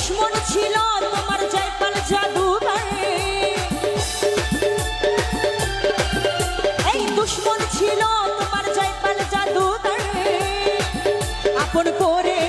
দুশ্মন ছিল তোমার জয়পাল জাদু এই দুশ্মন ছিল তোমার জয়পাল জাদু আপন করে